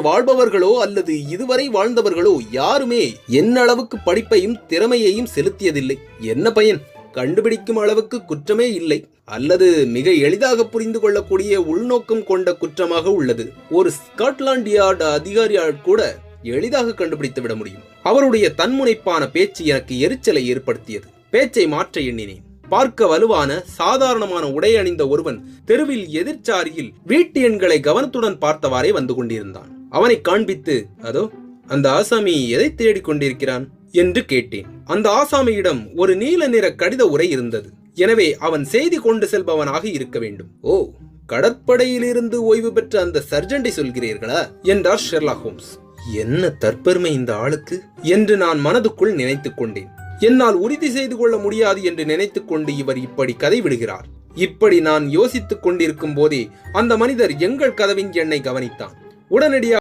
வாழ்பவர்களோ அல்லது இதுவரை வாழ்ந்தவர்களோ யாருமே என்ன அளவுக்கு படிப்பையும் திறமையையும் செலுத்தியதில்லை. என்ன பயன்? கண்டுபிடிக்கும் அளவுக்கு குற்றமே இல்லை. அல்லது மிக எளிதாக புரிந்து கொள்ளக்கூடிய உள்நோக்கம் கொண்ட குற்றமாக உள்ளது. ஒரு ஸ்காட்லாண்ட் யார்டு அதிகாரியால் கூட எளிதாக கண்டுபிடித்து விட முடியும். அவருடைய தன்முனைப்பான பேச்சு எனக்கு எரிச்சலை ஏற்படுத்தியது. பேச்சை மாற்ற எண்ணினேன். பார்க்க வலுவான சாதாரணமான உடை அணிந்த ஒருவன் தெருவில் எதிர்ச்சாரியில் வீட்டு எண்களை கவனத்துடன் பார்த்தவாறே வந்து கொண்டிருந்தான். அவனை காண்பித்து அதோ அந்த ஆசாமி எதை தேடிக் கொண்டிருக்கிறான்? என்று கேட்டேன். அந்த ஆசாமியிடம் ஒரு நீல நிற கடித உரை இருந்தது. எனவே அவன் செய்தி கொண்டு செல்பவனாக இருக்க வேண்டும். ஓ கடற்படையிலிருந்து ஓய்வு பெற்ற அந்த சர்ஜெண்டை சொல்கிறீர்களா? என்றார் ஷெர்லா ஹோம்ஸ். என்ன தற்பெருமை இந்த ஆளுக்கு? என்று நான் மனதுக்குள் நினைத்துக் கொண்டேன். என்னால் உறுதி செய்து கொள்ள முடியாது என்று நினைத்துக்கொண்டு இவர் இப்படி கதை விடுகிறார் இப்படி நான் யோசித்துக் கொண்டிருக்கும் போதே அந்த மனிதர் எங்கள் கதவின் எண்ணை கவனித்தான். உடனடியாக